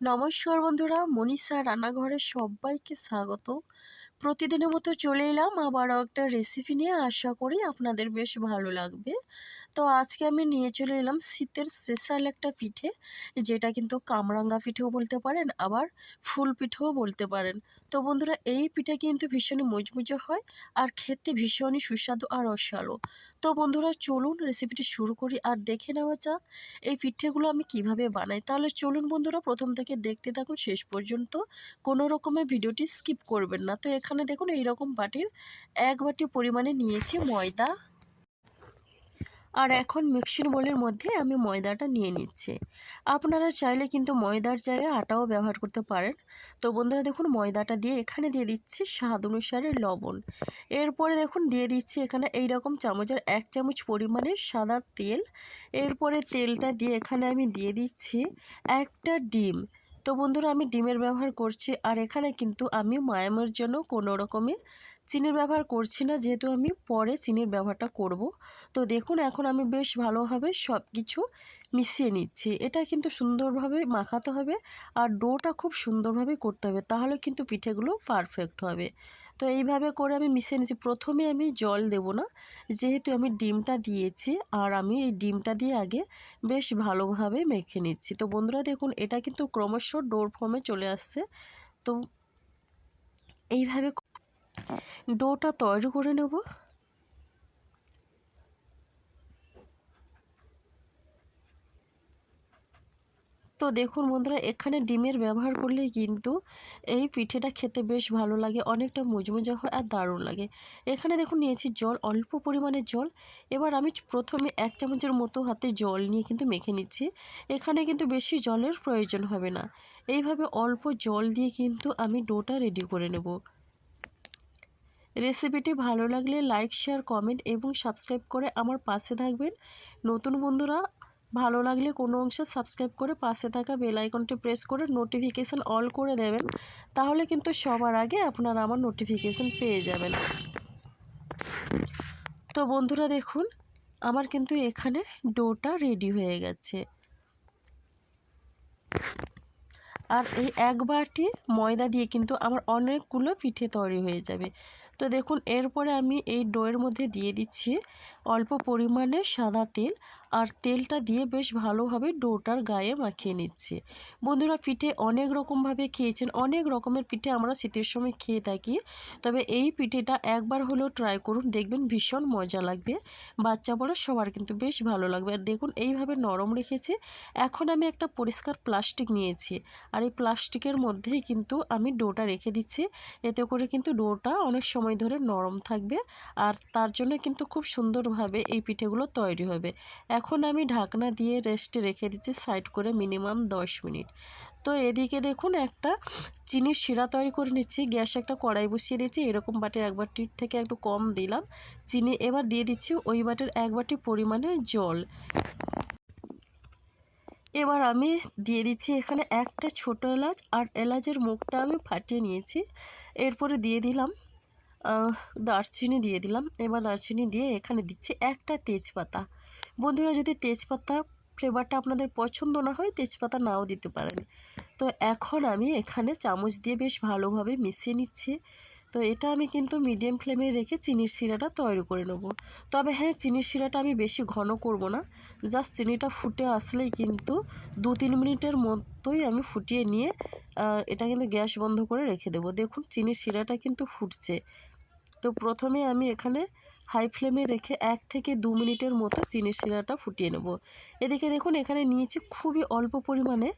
নমস্কার বন্ধুরা মনীষা রান্নাঘরে সবাইকে স্বাগত। প্রতিদিনের মতো চলে এলাম। আবারও একটা রেসিপি নিয়ে আশা করি আপনাদের বেশ ভালো লাগবে। তো আজকে আমি নিয়ে চলে এলাম শীতের স্পেশাল একটা পিঠে, যেটা কিন্তু কামরাঙ্গা পিঠেও বলতে পারেন, আবার ফুল পিঠেও বলতে পারেন। তো বন্ধুরা, এই পিঠে কিন্তু ভীষণই মুচমুচে হয় আর খেতে ভীষণই সুস্বাদু আর রসালো তো বন্ধুরা, চলুন রেসিপিটি শুরু করি আর দেখে নেওয়া যাক এই পিঠেগুলো আমি কীভাবে বানাই। তাহলে চলুন বন্ধুরা, প্রথম থেকে দেখতে থাকুন, শেষ পর্যন্ত কোনো রকমের ভিডিওটি স্কিপ করবেন না। তো এখানে দেখুন এই রকম বাটির এক বাটি পরিমাণে নিয়েছি ময়দা। আর এখন মিক্সির বোলের মধ্যে আমি ময়দাটা নিয়ে নিচ্ছি। আপনারা চাইলে কিন্তু ময়দার জায়গায় আটাও ব্যবহার করতে পারেন। তো বন্ধুরা দেখুন ময়দাটা দিয়ে এখানে দিয়ে দিচ্ছি স্বাদ অনুসারে লবণ। এরপরে দেখুন দিয়ে দিচ্ছি এখানে এই রকম চামচের এক চামচ পরিমাণে সাদা তেল। এরপরে তেলটা দিয়ে এখানে আমি দিয়ে দিচ্ছি একটা ডিম। তো বন্ধুরা আমি ডিমের ব্যবহার করছি আর এখানে কিন্তু আমি মায়ামের জন্য কোনো রকমের চিনির ব্যবহার করছি না, যেহেতু আমি পরে চিনির ব্যবহারটা করব। তো দেখুন, এখন আমি বেশ ভালোভাবে সব কিছু মিশিয়ে নিচ্ছি। এটা কিন্তু সুন্দরভাবে মাখাতে হবে আর ডোটা খুব সুন্দরভাবে করতে হবে, তাহলে কিন্তু পিঠেগুলো পারফেক্ট হবে। তো এইভাবে করে আমি মিশিয়ে নিচ্ছি। প্রথমে আমি জল দেব না, যেহেতু আমি ডিমটা দিয়েছি আর আমি এই ডিমটা দিয়ে আগে বেশ ভালোভাবে মেখে নিচ্ছি। তো বন্ধুরা, দেখুন, এটা কিন্তু ক্রমশ ডোর ফর্মে চলে আসছে। তো এইভাবে ডোটা তৈরি করে নেব। তো দেখুন বন্ধুরা, এখানে ডিমের ব্যবহার করলে কিন্তু এই পিঠেটা খেতে বেশ ভালো লাগে, অনেকটা মুজমুজা হয় আর দারুণ লাগে। এখানে দেখুন নিয়েছি জল, অল্প পরিমাণে জল। এবার আমি প্রথমে এক চামচের মতো হাতে জল নিয়ে কিন্তু মেখে নিচ্ছি। এখানে কিন্তু বেশি জলের প্রয়োজন হবে না। এইভাবে অল্প জল দিয়ে কিন্তু আমি ডোটা রেডি করে নেব। রেসিপিটি ভালো লাগলে লাইক শেয়ার কমেন্ট এবং সাবস্ক্রাইব করে আমার পাশে থাকবেন। নতুন বন্ধুরা, ভালো লাগলে কোনো অংশে সাবস্ক্রাইব করে পাশে থাকা বেল আইকনটি প্রেস করে নোটিফিকেশান অল করে দেবেন। তাহলে কিন্তু সবার আগে আপনারা আমার নোটিফিকেশান পেয়ে যাবেন। তো বন্ধুরা দেখুন, আমার কিন্তু এখানে ডোটা রেডি হয়ে গেছে। আর এই এক বাটি ময়দা দিয়ে কিন্তু আমার অনেকগুলো পিঠে তৈরি হয়ে যাবে। তো দেখুন এরপরে আমি এই ডোয়ের মধ্যে দিয়ে দিচ্ছি অল্প পরিমাণে সাদা তেল আর তেলটা দিয়ে বেশ ভালোভাবে ডোটার গায়ে মাখিয়ে নিচ্ছে। বন্ধুরা, পিঠে অনেক রকমভাবে খেয়েছেন, অনেক রকমের পিঠে আমরা শীতের সময় খেয়ে থাকি। তবে এই পিঠেটা একবার হলেও ট্রাই করুন, দেখবেন ভীষণ মজা লাগবে। বাচ্চা বড়, সবার কিন্তু বেশ ভালো লাগবে। আর দেখুন, এইভাবে নরম রেখেছে। এখন আমি একটা পরিষ্কার প্লাস্টিক নিয়েছি। আর এই প্লাস্টিকের মধ্যেই কিন্তু আমি ডোটা রেখে দিচ্ছি। এতে করে কিন্তু ডোটা অনেক সময় ধরে নরম থাকবে। আর তার জন্য কিন্তু খুব সুন্দরভাবে এই পিঠেগুলো তৈরি হবে। এখন আমি ঢাকনা দিয়ে রেস্টে রেখে দিচ্ছি সাইড করে মিনিমাম দশ মিনিট। তো এদিকে দেখুন একটা চিনির শিরা তৈরি করে নিচ্ছি, গ্যাস একটা কড়াই বসিয়ে দিচ্ছি এরকম বাটির এক বাটির থেকে একটু কম দিলাম। চিনি এবার দিয়ে দিচ্ছি ওই বাটির এক বাটি পরিমাণে জল। এবার আমি দিয়ে দিচ্ছি এখানে একটা ছোট এলাচ আর এলাচের মুখটা আমি ফাটিয়ে নিয়েছি। এরপরে দিয়ে দিলাম দারচিনি দিয়ে দিলাম। এবার দারচিনি দিয়ে এখানে দিচ্ছি একটা তেজপাতা। বন্ধুরা, যদি তেজপাতা ফ্লেভারটা আপনাদের পছন্দ না হয়, তেজপাতা নাও দিতে পারেন। তো এখন আমি এখানে চামচ দিয়ে বেশ ভালোভাবে মিশিয়ে নিচ্ছি। তো এটা আমি কিন্তু মিডিয়াম ফ্লেমে রেখে চিনির শিরাটা তৈরি করে নেব। তবে হ্যাঁ চিনির শিরাটা আমি বেশি ঘন করব না। জাস্ট চিনিটা ফুটে আসলেই কিন্তু দু তিন মিনিটের মতোই আমি ফুটিয়ে নিয়ে এটা কিন্তু গ্যাস বন্ধ করে রেখে দেবো। দেখুন, চিনির শিরাটা কিন্তু ফুটছে। তো প্রথমে আমি এখানে হাই ফ্লেমে রেখে এক থেকে দু মিনিটের মতো চিনির শিরাটা ফুটিয়ে নেব। এদিকে দেখুন, এখানে নিয়েছি খুবই অল্প পরিমাণে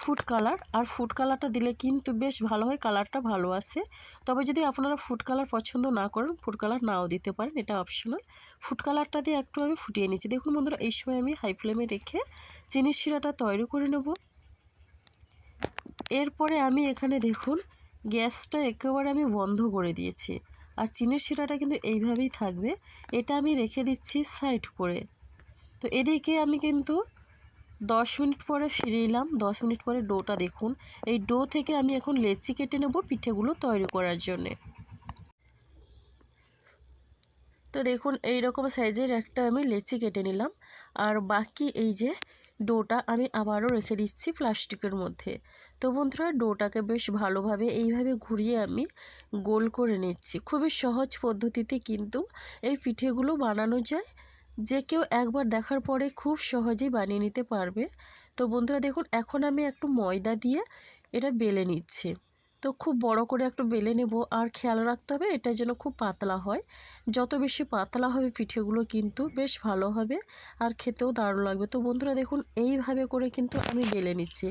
ফুড কালার আর ফুড কালারটা দিলে কিন্তু বেশ ভালো হয় কালারটা ভালো আসে। তবে যদি আপনারা ফুড কালার পছন্দ না করেন ফুড কালার নাও দিতে পারেন, এটা অপশনাল ফুড কালারটা দিয়ে একটু আমি ফুটিয়ে নিচ্ছি। দেখুন বন্ধুরা, এই সময় আমি হাই ফ্লেমে রেখে চিনির শিরাটা তৈরি করে নেব। এরপরে আমি এখানে দেখুন, গ্যাসটা একেবারে আমি বন্ধ করে দিয়েছি। আর চিনির শিরাটা কিন্তু এইভাবেই থাকবে। এটা আমি রেখে দিচ্ছি সাইড করে। তো এদিকে আমি কিন্তু দশ মিনিট পরে ফিরে এলাম। দশ মিনিট পরে ডোটা দেখুন। এই ডো থেকে আমি এখন লেচি কেটে নেব পিঠেগুলো তৈরি করার জন্যে। তো দেখুন এই রকম সাইজের একটা আমি লেচি কেটে নিলাম। আর বাকি এই যে ডোটা আমি আবারও রেখে দিচ্ছি প্লাস্টিকের মধ্যে। তো বন্ধুরা, ডোটাকে বেশ ভালোভাবে এইভাবে ঘুরিয়ে আমি গোল করে নিচ্ছি। খুবই সহজ পদ্ধতিতে কিন্তু এই পিঠেগুলো বানানো যায়। যে কেউ একবার দেখার পরে খুব সহজেই বানিয়ে নিতে পারবে। তো বন্ধুরা, দেখুন, এখন আমি একটু ময়দা দিয়ে এটা বেলে নিচ্ছি। তো খুব বড় করে একটু বেলে নেব আর খেয়াল রাখতে হবে, এটা যেন খুব পাতলা হয়। যত বেশি পাতলা হবে পিঠেগুলো কিন্তু বেশ ভালো হবে আর খেতেও দারুণ লাগবে। তো বন্ধুরা দেখুন, এইভাবে করে কিন্তু আমি বেলে নিচ্ছি।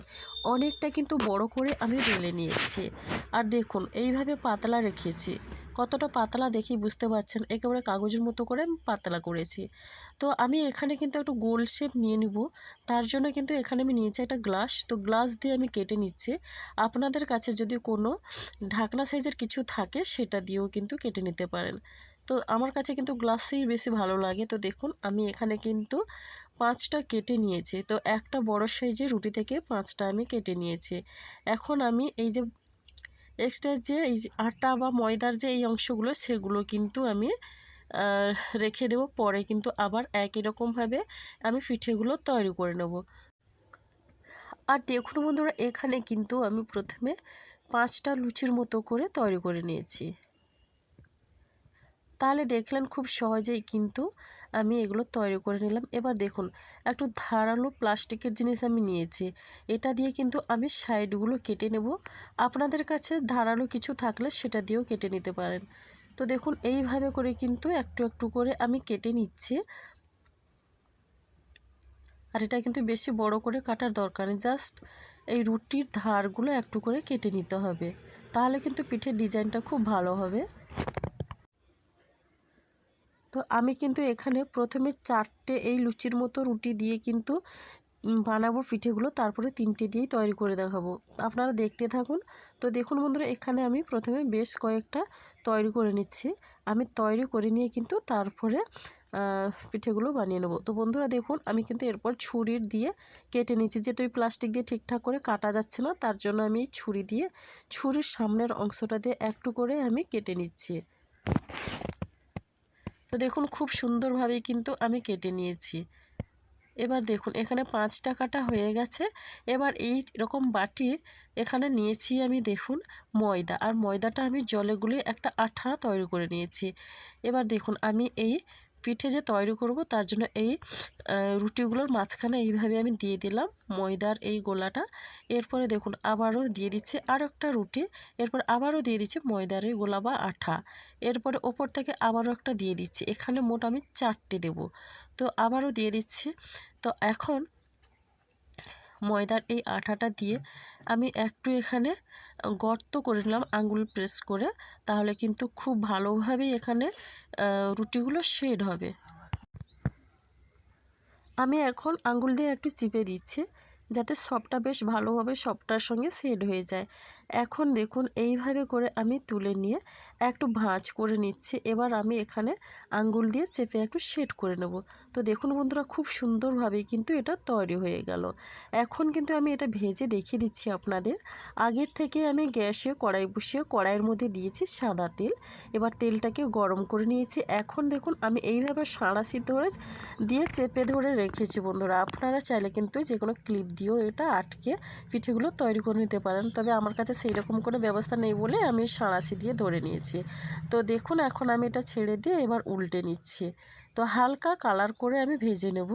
অনেকটা কিন্তু বড় করে আমি বেলে নিয়েছি। আর দেখুন, এইভাবে পাতলা রেখেছি। কতটা পাতলা দেখি বুঝতে পারছেন। একেবারে কাগজের মতো করে পাতলা করেছি। তো আমি এখানে কিন্তু একটু গোল শেপ নিয়ে নিব। তার জন্য কিন্তু এখানে আমি নিয়েছি একটা গ্লাস। তো গ্লাস দিয়ে আমি কেটে নিচ্ছি। আপনাদের কাছে যদি কোনো ঢাকনা সাইজের কিছু থাকে, সেটা দিয়েও কিন্তু কেটে নিতে পারেন। তো আমার কাছে কিন্তু গ্লাসই বেশি ভালো লাগে। তো দেখুন, আমি এখানে কিন্তু পাঁচটা কেটে নিয়েছি। তো একটা বড় সাইজের রুটি থেকে পাঁচটা আমি কেটে নিয়েছি। এখন আমি এই যে এক্সট্রা যে এই আটা বা ময়দার যে এই অংশগুলো, সেগুলো কিন্তু আমি রেখে দেব। পরে কিন্তু আবার একই রকমভাবে আমি পিঠেগুলো তৈরি করে নেব। আর দেখুন বন্ধুরা, এখানে কিন্তু আমি প্রথমে পাঁচটা লুচির মতো করে তৈরি করে নিয়েছি। তাহলে দেখলেন খুব সহজেই কিন্তু আমি এগুলো তৈরি করে নিলাম। এবার দেখুন, একটু ধারালো প্লাস্টিকের জিনিস আমি নিয়েছি। এটা দিয়ে কিন্তু আমি সাইডগুলো কেটে নেব। আপনাদের কাছে ধারালো কিছু থাকলে সেটা দিয়েও কেটে নিতে পারেন। তো দেখুন, এইভাবে করে কিন্তু একটু একটু করে আমি কেটে নিচ্ছি। আর এটা কিন্তু বেশি বড় করে কাটার দরকার নেই। জাস্ট এই রুটির ধারগুলো একটু করে কেটে নিতে হবে। তাহলে কিন্তু পিঠের ডিজাইনটা খুব ভালো হবে। তো আমি কিন্তু এখানে প্রথমে চারটে এই লুচির মতো রুটি দিয়ে কিন্তু বানাবো পিঠেগুলো, তারপরে তিনটে দিয়েই তৈরি করে দেখাবো। আপনারা দেখতে থাকুন। তো দেখুন বন্ধুরা, এখানে আমি প্রথমে বেশ কয়েকটা তৈরি করে নিচ্ছি। আমি তৈরি করে নিয়ে কিন্তু তারপরে পিঠেগুলো বানিয়ে নেব। তো বন্ধুরা দেখুন, আমি কিন্তু এরপর ছুরির দিয়ে কেটে নিচ্ছি। যেহেতু ওই প্লাস্টিক দিয়ে ঠিকঠাক করে কাটা যাচ্ছে না, তার জন্য আমি ছুরি দিয়ে ছুরির সামনের অংশটা দিয়ে একটু করে আমি কেটে নিচ্ছি। তো দেখুন খুব সুন্দরভাবেই কিন্তু আমি কেটে নিয়েছি। এবার দেখুন, এখানে পাঁচ টাকাটা হয়ে গেছে। এবার এই রকম বাটি এখানে নিয়েছি আমি দেখুন ময়দা। আর ময়দাটা আমি জলে গুলিয়ে একটা আঠা তৈরি করে নিয়েছি। এবার দেখুন, আমি এই পিঠে যে তৈরি করব, তার জন্য এই রুটিগুলোর মাঝখানে এইভাবে আমি দিয়ে দিলাম ময়দার এই গোলাটা। এরপরে দেখুন আবারও দিয়ে দিচ্ছে আর একটা রুটি, এরপর আবারও দিয়ে দিচ্ছে ময়দার এই গোলা বা আঠা। এরপরে ওপর থেকে আবারও একটা দিয়ে দিচ্ছে, এখানে মোট আমি চারটে দেব। তো আবারও দিয়ে দিচ্ছি। তো এখন ময়দার এই আঠাটা দিয়ে আমি একটু এখানে গর্ত করে নিলাম আঙুল প্রেস করে। তাহলে কিন্তু খুব ভালোভাবেই এখানে রুটিগুলো শেড হবে। আমি এখন আঙুল দিয়ে একটু চিপে দিচ্ছি, যাতে সবটা বেশ ভালোভাবে সবটার সঙ্গে সেট হয়ে যায়। এখন দেখুন এইভাবে করে আমি তুলে নিয়ে একটু ভাঁজ করে নিচ্ছি। এবার আমি এখানে আঙ্গুল দিয়ে চেপে একটু সেট করে নেব। তো দেখুন বন্ধুরা খুব সুন্দরভাবে কিন্তু এটা তৈরি হয়ে গেল। এখন কিন্তু আমি এটা ভেজে দেখিয়ে দিচ্ছি আপনাদের। আগের থেকে আমি গ্যাসে কড়াই বসিয়ে কড়াইয়ের মধ্যে দিয়েছি সাদা তেল। এবার তেলটাকে গরম করে নিয়েছি। এখন দেখুন আমি এইভাবে সাঁড়াশি ধরে দিয়ে চেপে ধরে রেখেছি বন্ধুরা। আপনারা চাইলে কিন্তু যে কোনো ক্লিপ দিয়েও এটা আটকে পিঠেগুলো তৈরি করে নিতে পারেন। তবে আমার কাছে সেই রকম কোনো ব্যবস্থা নেই বলে আমি সাঁড়াশি দিয়ে ধরে নিয়েছি। তো দেখুন, এখন আমি এটা ছেড়ে দিয়ে এবার উল্টে নিচ্ছি। তো হালকা কালার করে আমি ভেজে নেব।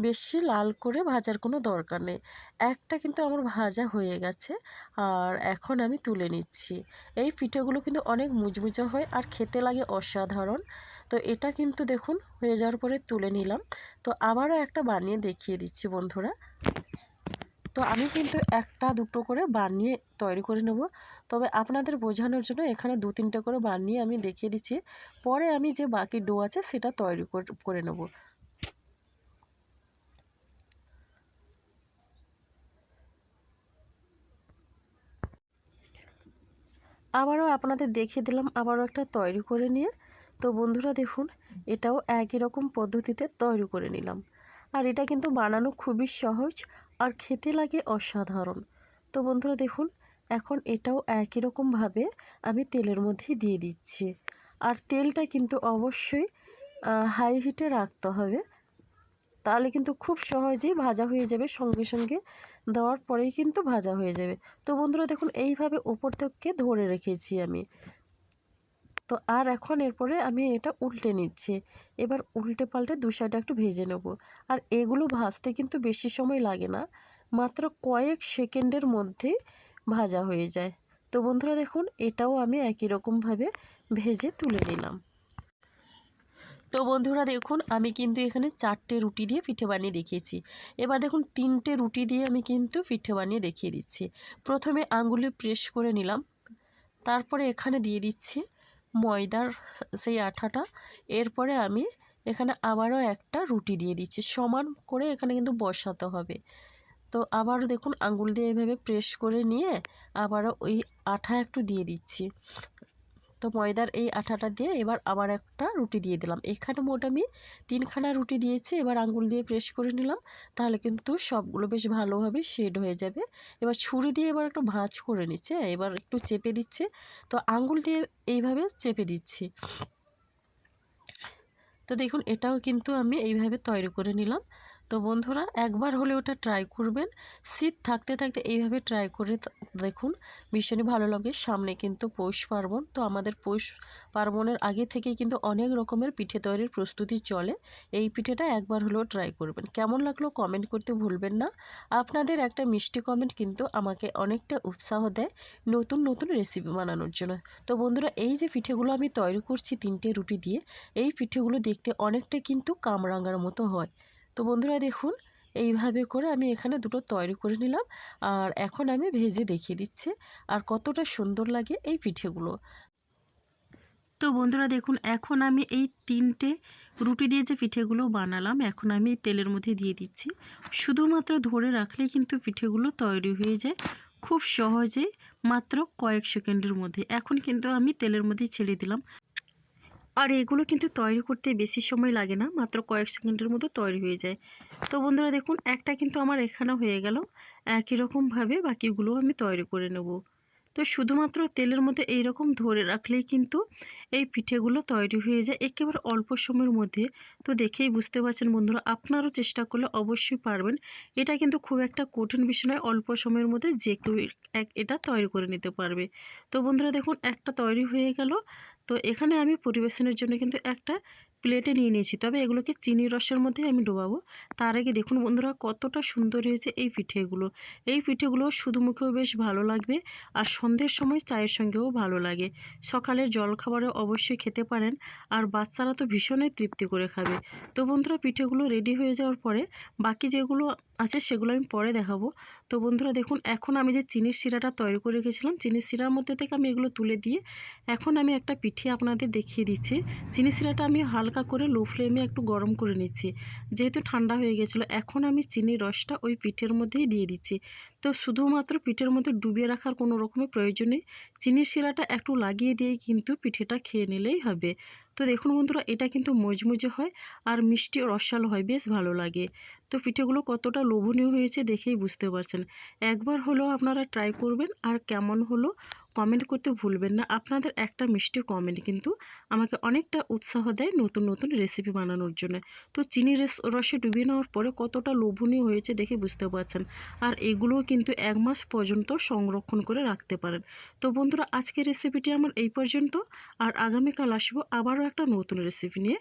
বেশি লাল করে ভাজার কোনো দরকার নেই। একটা কিন্তু আমার ভাজা হয়ে গেছে আর এখন আমি তুলে নিচ্ছি। এই পিঠেগুলো কিন্তু অনেক মুচমুচে হয় আর খেতে লাগে অসাধারণ। তো এটা কিন্তু দেখুন, হয়ে যাওয়ার পরে তুলে নিলাম। তো আবারও একটা বানিয়ে দেখিয়ে দিচ্ছি বন্ধুরা। তো আমি কিন্তু একটা, দুটো করে বানিয়ে তৈরি করে নেব। তবে আপনাদের বোঝানোর জন্য এখানে দু, তিনটে করে বানিয়ে আমি দেখিয়ে দিচ্ছি। পরে আমি যে বাকি ডো আছে সেটা তৈরি করে নেব। আবারও আপনাদের দেখিয়ে দিলাম, আবারও একটা তৈরি করে নিয়ে। তো বন্ধুরা দেখুন, এটাও একই রকম পদ্ধতিতে তৈরি করে নিলাম। আর এটা কিন্তু বানানো খুবই সহজ। আর খেতে লাগে অসাধারণ। তো বন্ধুরা দেখুন, এখন এটাও একই রকমভাবে আমি তেলের মধ্যে দিয়ে দিচ্ছি। আর তেলটা কিন্তু অবশ্যই হাই হিটে রাখতে হবে। তাহলে কিন্তু খুব সহজেই ভাজা হয়ে যাবে, সঙ্গে সঙ্গে দেওয়ার পরেই কিন্তু ভাজা হয়ে যাবে। তো বন্ধুরা দেখুন, এইভাবে উপর থেকে ধরে রেখেছি আমি। তো আর এখন এরপরে আমি এটা উল্টে নিচ্ছি। এবার উল্টে পাল্টে দু সাইডে একটু ভেজে নেব। আর এগুলো ভাজতে কিন্তু বেশি সময় লাগে না, মাত্র কয়েক সেকেন্ডের মধ্যে ভাজা হয়ে যায়। তো বন্ধুরা দেখুন, এটাও আমি একই রকমভাবে ভেজে তুলে নিলাম। তো বন্ধুরা দেখুন, আমি কিন্তু এখানে চারটে রুটি দিয়ে পিঠে বানিয়ে দেখিয়েছি। এবার দেখুন, তিনটে রুটি দিয়ে আমি কিন্তু পিঠে বানিয়ে দেখিয়ে দিচ্ছি। প্রথমে আঙ্গুলে প্রেস করে নিলাম। তারপরে এখানে দিয়ে দিচ্ছি ময়দার সেই আঠাটা। এরপরে আমি এখানে আবারও একটা রুটি দিয়ে দিচ্ছি। সমান করে এখানে কিন্তু বসাতে হবে। তো আবারও দেখুন, আঙুল দিয়ে এভাবে প্রেস করে নিয়ে আবারও ওই আঠা একটু দিয়ে দিচ্ছি। তো ময়দার এই আঠাটা দিয়ে এবার আবার একটা রুটি দিয়ে দিলাম। এখানে মোট আমি তিনখানা রুটি দিয়েছি, এবার আঙ্গুল দিয়ে প্রেস করে নিলাম, তাহলে কিন্তু সবগুলো বেশ ভালোভাবে শেড হয়ে যাবে। এবার ছুরি দিয়ে এবার একটু ভাঁজ করে নিচ্ছে এবার একটু চেপে দিচ্ছে। তো আঙ্গুল দিয়ে এইভাবে চেপে দিচ্ছি। তো দেখুন, এটাও কিন্তু আমি এইভাবে তৈরি করে নিলাম। তো বন্ধুরা, একবার হলে ওটা ট্রাই করবেন। শীত থাকতে থাকতে এইভাবে ট্রাই করে দেখুন, ভীষণই ভালো লাগে। সামনে কিন্তু পৌষ পার্বণ, তো আমাদের পৌষ পার্বণের আগে থেকে কিন্তু অনেক রকমের পিঠে তৈরির প্রস্তুতি চলে। এই পিঠেটা একবার হলেও ট্রাই করবেন। কেমন লাগল কমেন্ট করতে ভুলবেন না। আপনাদের একটা মিষ্টি কমেন্ট কিন্তু আমাকে অনেকটা উৎসাহ দেয় নতুন নতুন রেসিপি বানানোর জন্য। তো বন্ধুরা, এই যে পিঠেগুলো আমি তৈরি করছি তিনটে রুটি দিয়ে, এই পিঠেগুলো দেখতে অনেকটা কিন্তু কামরাঙ্গার মতো হয়। তো বন্ধুরা দেখুন, এইভাবে করে আমি এখানে দুটো তৈরি করে নিলাম। আর এখন আমি ভেজে দেখিয়ে দিচ্ছি আর কতটা সুন্দর লাগে এই পিঠেগুলো। তো বন্ধুরা দেখুন, এখন আমি এই তিনটে রুটি দিয়ে যে পিঠেগুলো বানালাম, এখন আমি তেলের মধ্যে দিয়ে দিচ্ছি। শুধুমাত্র ধরে রাখলেই কিন্তু পিঠেগুলো তৈরি হয়ে যায় খুব সহজে, মাত্র কয়েক সেকেন্ডের মধ্যে। এখন কিন্তু আমি তেলের মধ্যে ছেড়ে দিলাম। আর এগুলো কিন্তু তৈরি করতে বেশি সময় লাগে না, মাত্র কয়েক সেকেন্ডের মতো তৈরি হয়ে যায়। তো বন্ধুরা দেখুন, একটা কিন্তু আমার এখানে হয়ে গেল। একই রকমভাবে বাকিগুলো আমি তৈরি করে নেব। তো শুধুমাত্র তেলের মধ্যে এই রকম ধরে রাখলেই কিন্তু এই পিঠেগুলো তৈরি হয়ে যায় একেবারে অল্প সময়ের মধ্যে। তো দেখেই বুঝতে পারছেন বন্ধুরা, আপনারও চেষ্টা করলে অবশ্যই পারবেন। এটা কিন্তু খুব একটা কঠিন বিষয় নয়, অল্প সময়ের মধ্যে যে কেউ এক, এটা তৈরি করে নিতে পারবে। তো বন্ধুরা দেখুন, একটা তৈরি হয়ে গেল। তো এখানে আমি পরিবেশনের জন্য কিন্তু একটা প্লেটে নিয়ে নিয়েছি। তবে এগুলোকে চিনি রসের মধ্যে আমি ডোবাবো। তার আগে দেখুন বন্ধুরা কতটা সুন্দর হয়েছে এই পিঠেগুলো। এই পিঠেগুলো শুধু মুখেও বেশ ভালো লাগবে আর সন্ধ্যের সময় চায়ের সঙ্গেও ভালো লাগে। সকালের জলখাবারে অবশ্যই খেতে পারেন আর বাচ্চারা তো ভীষণই তৃপ্তি করে খাবে। তো বন্ধুরা পিঠেগুলো রেডি হয়ে যাওয়ার পরে বাকি যেগুলো আছে সেগুলো আমি পরে দেখাবো। তো বন্ধুরা দেখুন, এখন আমি যে চিনির শিরাটা তৈরি করে রেখেছিলাম, চিনির শিরার মধ্যে থেকে আমি এগুলো তুলে দিয়ে এখন আমি একটা পিঠে আপনাদের দেখিয়ে দিচ্ছি। চিনির শিরাটা আমি হালকা করে লো ফ্লেমে একটু গরম করে নিচ্ছি। যেহেতু ঠান্ডা হয়ে গেছিল, এখন আমি চিনির রসটা ওই পিঠের মধ্যেই দিয়ে দিচ্ছি। তো শুধুমাত্র পিঠের মধ্যে ডুবিয়ে রাখার কোনো রকমের প্রয়োজন নেই। চিনির শিরাটা একটু লাগিয়ে দিয়ে কিন্তু পিঠেটা খেয়ে নিলেই হবে। তো দেখুন বন্ধুরা, এটা কিন্তু মজমজে হয় আর মিষ্টি রসালো হয়, বেশ ভালো লাগে। তো পিঠেগুলো কতটা লোভনীয় হয়েছে দেখেই বুঝতে পারছেন। একবার হলেও আপনারা ট্রাই করবেন আর কেমন হলো কমেন্ট করতে ভুলবেন না। আপনাদের একটা মিষ্টি কমেন্ট কিন্তু আমাকে অনেকটা উৎসাহ দেয় নতুন নতুন রেসিপি বানানোর জন্য। তো চিনি রসে ডুবিয়ে নেওয়ার পরে কতটা লোভনীয় হয়েছে দেখে বুঝতে পারছেন। আর এগুলোও কিন্তু এক মাস পর্যন্ত সংরক্ষণ করে রাখতে পারেন। তো বন্ধুরা, আজকের রেসিপিটি আমার এই পর্যন্ত। আর আগামীকাল আসব আবারও একটা নতুন রেসিপি নিয়ে।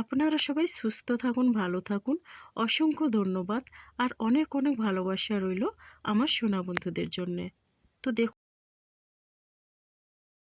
আপনারা সবাই সুস্থ থাকুন, ভালো থাকুন। অসংখ্য ধন্যবাদ। আর অনেক অনেক ভালোবাসা রইল আমার সোনা বন্ধুদের জন্যে। তো দেখুন